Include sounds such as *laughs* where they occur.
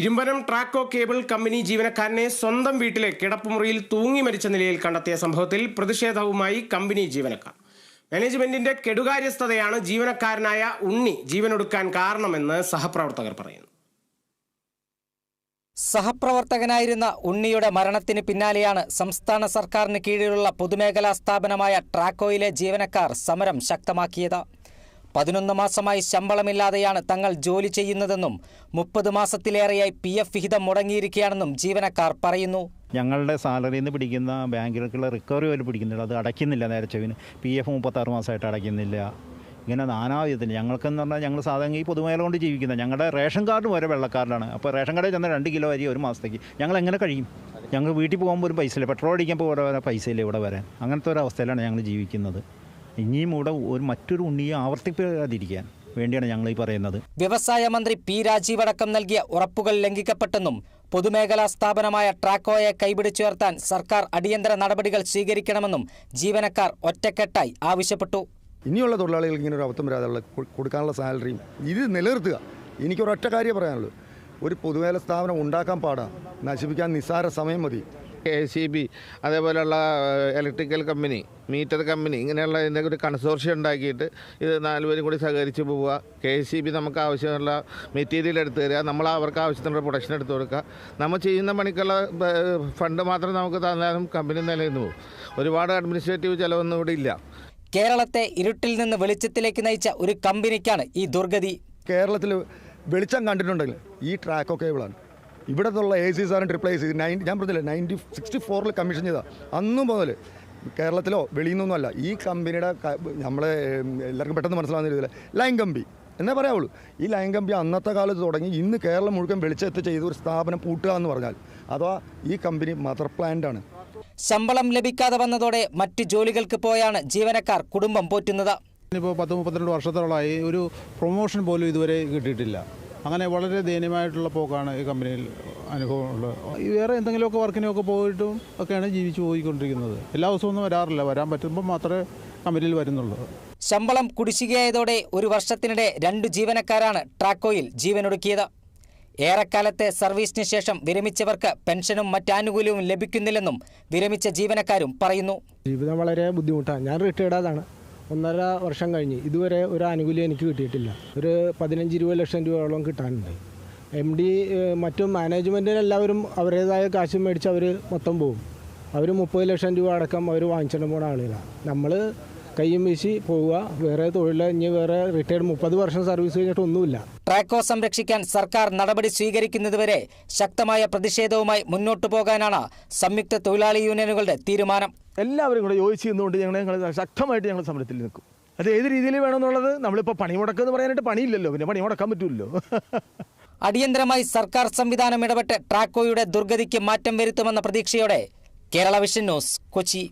Irumpanam Traco cable company ജീവനക്കാരനെ സ്വന്തം വീട്ടിലെ കിടപ്പുമുറിയിൽ തൂങ്ങി മരിച്ച നിലയിൽ കണ്ടെത്തിയ സംഭവത്തിൽ പ്രതിഷേധവുമായി കമ്പനി ജീവനക്കാർ. മാനേജ്മെന്റിന്റെ കെടുകാര്യസ്ഥതയാണ് ജീവനക്കാരനായ ഉണ്ണി ജീവനൊടുക്കാൻ കാരണമെന്ന് സഹപ്രവർത്തകർ പറയുന്നു. സഹപ്രവർത്തകനായിരുന്ന ഉണ്ണിയുടെ മരണത്തിന് പിന്നാലെയാണ് സംസ്ഥാന സർക്കാരിന് കീഴിലുള്ള പൊതുമേഖലാ സ്ഥാപനമായ ട്രാക്കോയിലെ ജീവനക്കാർ സമരം ശക്തമാക്കിയത്. പതിനൊന്ന് മാസമായി ശമ്പളമില്ലാതെയാണ് തങ്ങൾ ജോലി ചെയ്യുന്നതെന്നും മുപ്പത് മാസത്തിലേറെയായി പി എഫ് വിഹിതം മുടങ്ങിയിരിക്കുകയാണെന്നും ജീവനക്കാർ പറയുന്നു. ഞങ്ങളുടെ സാലറിയിൽ നിന്ന് പിടിക്കുന്ന ബാങ്കിലേക്കുള്ള റിക്കവറി പോലും പിടിക്കുന്നില്ല. അത് അടയ്ക്കുന്നില്ല നേരെ ചെവിന് പി എഫ് മുപ്പത്താറ് മാസമായിട്ട് അടയ്ക്കുന്നില്ല. ഇങ്ങനെ നാനാവിധത്തിൽ ഞങ്ങൾക്കെന്ന് പറഞ്ഞാൽ ഞങ്ങൾ സാധാരണ ഈ പൊതുമേഖല കൊണ്ട് ജീവിക്കുന്നത് ഞങ്ങളുടെ റേഷൻ കാർഡ് വരെ വെള്ളക്കാർഡാണ് അപ്പോൾ റേഷൻ കടയിൽ ചെന്ന രണ്ട് കിലോ അരി ഒരു മാസത്തേക്ക് ഞങ്ങൾ എങ്ങനെ കഴിയും? ഞങ്ങൾ വീട്ടിൽ പോകുമ്പോൾ ഒരു പൈസയില്ല. പെട്രോൾ അടിക്കുമ്പോൾ ഇവിടെ വരാൻ പൈസയില്ല ഇവിടെ വരാൻ. അങ്ങനത്തെ ഒരു അവസ്ഥയിലാണ് ഞങ്ങൾ ജീവിക്കുന്നത്. ഇനിയും ഇവിടെ ഒരു മറ്റൊരു ഉണ്ണിയെ ആവർത്തിപ്പിക്കാതിരിക്കാൻ വേണ്ടിയാണ് ഞങ്ങൾ ഈ പറയുന്നത്. വ്യവസായ മന്ത്രി പി രാജീവ് അടക്കം നൽകിയ ഉറപ്പുകൾ ലംഘിക്കപ്പെട്ടെന്നും പൊതുമേഖലാ സ്ഥാപനമായ ട്രാക്കോയെ കൈപിടിച്ചുയർത്താൻ സർക്കാർ അടിയന്തര നടപടികൾ സ്വീകരിക്കണമെന്നും ജീവനക്കാർ ഒറ്റക്കെട്ടായി ആവശ്യപ്പെട്ടു. ഇനിയുള്ള തൊഴിലാളികൾക്ക് ഇങ്ങനെ ഒരു അബദ്ധം വരാതെ കൊടുക്കാനുള്ള സാലറിയും ഇത് നിലനിർത്തുക. എനിക്കൊരൊറ്റ കാര്യം പറയാനുള്ളൂ ഒരു പൊതുമേഖല സ്ഥാപനം ഉണ്ടാക്കാൻ പാടാം. നശിപ്പിക്കാൻ നിസ്സാര സമയം മതി. കെ സി ബി അതേപോലെയുള്ള ഇലക്ട്രിക്കൽ കമ്പനി മീറ്റർ കമ്പനി ഇങ്ങനെയുള്ള ഇതിന്റെ ഒരു കൺസോർഷ്യം ഉണ്ടാക്കിയിട്ട് ഇത് നാലുപേരും കൂടി സഹകരിച്ച് പോവുക. കെ സി ബി നമുക്ക് ആവശ്യമുള്ള മെറ്റീരിയൽ എടുത്ത് തരിക. നമ്മൾ അവർക്ക് ആവശ്യത്തിനുള്ള പ്രൊഡക്ഷൻ എടുത്ത് കൊടുക്കുക. നമ്മൾ ചെയ്യുന്ന പണിക്കുള്ള ഫണ്ട് മാത്രം നമുക്ക് തന്നാലും കമ്പനി നിലനിന്ന് പോകും. ഒരുപാട് അഡ്മിനിസ്ട്രേറ്റീവ് ചിലവൊന്നും ഇവിടെ ഇല്ല. കേരളത്തെ ഇരുട്ടിൽ നിന്ന് വെളിച്ചത്തിലേക്ക് നയിച്ച ഒരു കമ്പനിക്കാണ് ഈ ദുർഗതി. കേരളത്തിൽ വെളിച്ചം കണ്ടിട്ടുണ്ടെങ്കിൽ ഈ ട്രാക്കോ കേബിളാണ് ഇവിടെ നിന്നുള്ള എ സി സാറിന് റിപ്ലൈ ചെയ്ത് നയൻ ഞാൻ പറഞ്ഞില്ല നയന്റി സിക്സ്റ്റി ഫോറിൽ കമ്മീഷൻ ചെയ്ത. അന്ന് മുതൽ കേരളത്തിലോ വെളിയിൽ നിന്നൊന്നുമല്ല ഈ കമ്പനിയുടെ നമ്മളെ എല്ലാവർക്കും പെട്ടെന്ന് മനസ്സിലാവുന്ന രീതിയിൽ ലൈൻ കമ്പി എന്നേ പറയാവുള്ളൂ. ഈ ലൈൻ കമ്പി അന്നത്തെ കാലത്ത് തുടങ്ങി ഇന്ന് കേരളം മുഴുവൻ വെളിച്ചെത്തി ചെയ്ത ഒരു സ്ഥാപനം പൂട്ടുക എന്ന് പറഞ്ഞാൽ അഥവാ ഈ കമ്പനി മദർ പ്ലാന്റാണ് ശമ്പളം ലഭിക്കാതെ വന്നതോടെ മറ്റ് ജോലികൾക്ക് പോയാണ് ജീവനക്കാർ കുടുംബം പോറ്റുന്നത്. ഇപ്പോൾ പത്ത് മുപ്പത്തിരണ്ട് വർഷത്തോളമായി ഒരു പ്രൊമോഷൻ പോലും ഇതുവരെ കിട്ടിയിട്ടില്ല. അങ്ങനെ വളരെ ദയനീയമായിട്ടുള്ള പോക്കാണ് ഈ കമ്പനിയിൽ അനുഭവമുള്ളത് ഈ വേറെ എന്തെങ്കിലുമൊക്കെ വർക്കിനൊക്കെ പോയിട്ടും ഒക്കെയാണ് ജീവിച്ചു പോയിക്കൊണ്ടിരിക്കുന്നത്. എല്ലാ ദിവസവും ഒന്നും വരാറില്ല. വരാൻ പറ്റുമ്പോൾ മാത്രമേ കമ്പനിയിൽ വരുന്നുള്ളൂ. ശമ്പളം കുടിശ്ശികയായതോടെ ഒരു വർഷത്തിനിടെ രണ്ട് ജീവനക്കാരാണ് ട്രാക്കോയിൽ ജീവനൊടുക്കിയത്. ഏറെക്കാലത്തെ സർവീസിന് ശേഷം വിരമിച്ചവർക്ക് പെൻഷനും മറ്റാനുകൂല്യവും ലഭിക്കുന്നില്ലെന്നും വിരമിച്ച ജീവനക്കാരും പറയുന്നു. ജീവിതം വളരെ ബുദ്ധിമുട്ടാണ് ഞാൻ റിട്ടയർഡാണ് ഒന്നര വർഷം കഴിഞ്ഞ്. ഇതുവരെ ഒരു ആനുകൂല്യം എനിക്ക് കിട്ടിയിട്ടില്ല. ഒരു പതിനഞ്ച് ഇരുപത് ലക്ഷം രൂപയോളം കിട്ടാനുണ്ട്. എം ഡി മറ്റും മാനേജ്മെന്റിനെല്ലാവരും അവരുടേതായ കാശ് മേടിച്ച് അവർ മൊത്തം പോകും അവർ മുപ്പത് ലക്ഷം രൂപ അടക്കം അവർ വാങ്ങിച്ചിട്ട് പോണ ആളുകളാണ് നമ്മൾ കയ്യും വീശി പോവുക. വേറെ തൊഴിൽ ഇനി വേറെ റിട്ടയർഡ് മുപ്പത് വർഷം സർവീസ് കഴിഞ്ഞിട്ട് ഒന്നുമില്ല. ട്രാക്കോ സംരക്ഷിക്കാൻ സർക്കാർ നടപടി സ്വീകരിക്കുന്നതുവരെ ശക്തമായ പ്രതിഷേധവുമായി മുന്നോട്ടു പോകാനാണ് സംയുക്ത തൊഴിലാളി യൂണിയനുകളുടെ തീരുമാനം. എല്ലാവരും കൂടെ യോജിച്ച് നിന്നുകൊണ്ട് ഞങ്ങൾ ഞങ്ങൾ ശക്തമായിട്ട് ഞങ്ങൾ സമരത്തിൽ നിൽക്കും. അത് ഏത് രീതിയിൽ വേണമെന്നുള്ളത് നമ്മളിപ്പോൾ പണിമുടക്ക് എന്ന് പറയാനായിട്ട് പണിയില്ലല്ലോ. പിന്നെ പണി മുടക്കാൻ പറ്റുമല്ലോ *laughs* അടിയന്തരമായി സർക്കാർ സംവിധാനം ഇടപെട്ട് ട്രാക്കോയുടെ ദുർഗതിക്ക് മാറ്റം വരുത്തുമെന്ന പ്രതീക്ഷയോടെ കേരള വിഷൻ ന്യൂസ് കൊച്ചി.